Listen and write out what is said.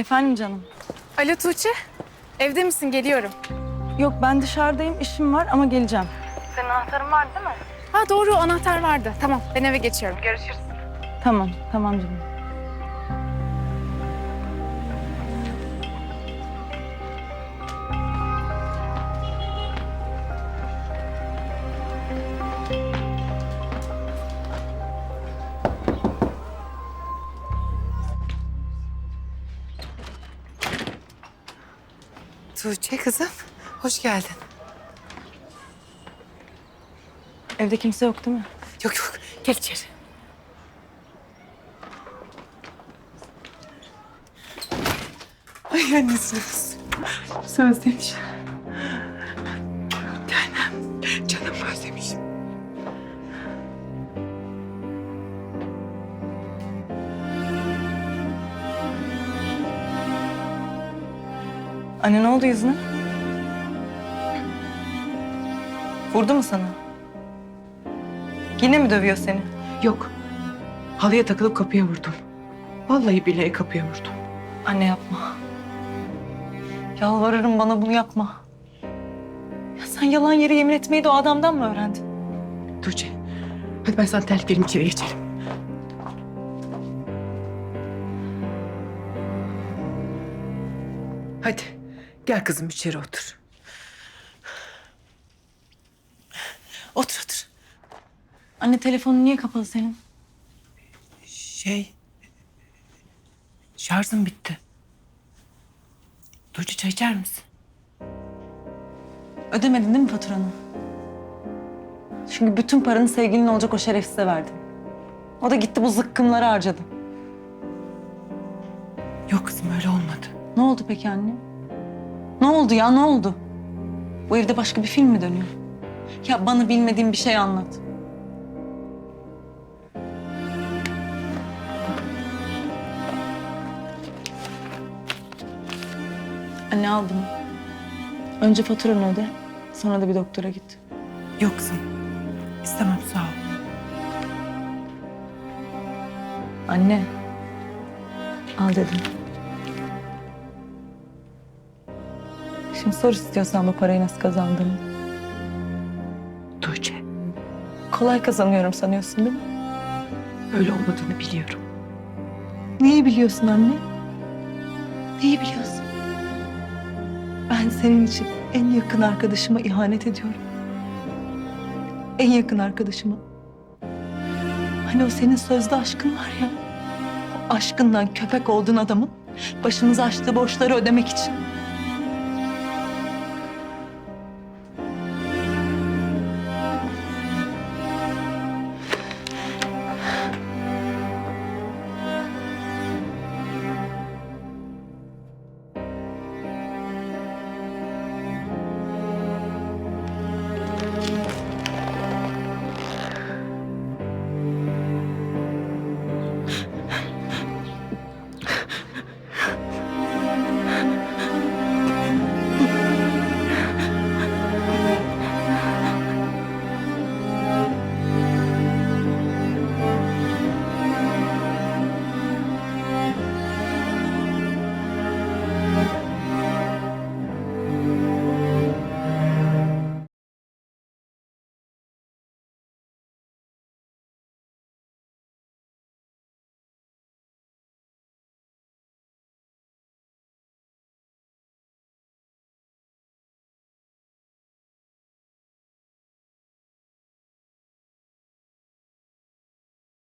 Efendim canım. Alo Tuğçe. Evde misin? Geliyorum. Yok ben dışarıdayım, işim var ama geleceğim. Senin anahtarın var değil mi? Ha doğru anahtar vardı. Tamam ben eve geçiyorum. Görüşürüz. Tamam, tamam canım. Tuğçe kızım, hoş geldin. Evde kimse yok değil mi? Yok yok, gel içeri. Ay annesini kız. Özlemiş. Canım, canım özlemişim. Anne ne oldu yüzüne? Vurdu mu sana? Yine mi dövüyor seni? Yok, halıya takılıp kapıya vurdum. Vallahi billahi kapıya vurdum. Anne yapma. Yalvarırım bana bunu yapma. Ya sen yalan yere yemin etmeyi de o adamdan mı öğrendin? Tuğçe, hadi ben sana terlik vereyim içeri geçelim. Hadi, gel kızım içeri otur. Otur otur. Anne telefonun niye kapalı senin? Şey... Şarjım bitti. Tuğçe çay içer misin? Ödemedin değil mi faturanı? Çünkü bütün paranı sevgilin olacak o şerefsize verdin. O da gitti bu zıkkımları harcadı. Yok kızım öyle olmadı. Ne oldu peki anne? Ne oldu ya ne oldu? Bu evde başka bir film mi dönüyor? Ya bana bilmediğin bir şey anlat. Anne aldım. Önce faturanı öde, sonra da bir doktora git. Yok kızım. İstemem sağ ol. Anne, al dedim. Şimdi sor istiyorsan bu parayı nasıl kazandığımı. Tuğçe Kolay kazanıyorum sanıyorsun değil mi? öyle olmadığını biliyorum. Neyi biliyorsun anne? Neyi biliyorsun? Ben senin için en yakın arkadaşıma ihanet ediyorum. En yakın arkadaşıma. Hani o senin sözde aşkın var ya. O aşkından köpek olduğun adamın başımıza açtığı borçları ödemek için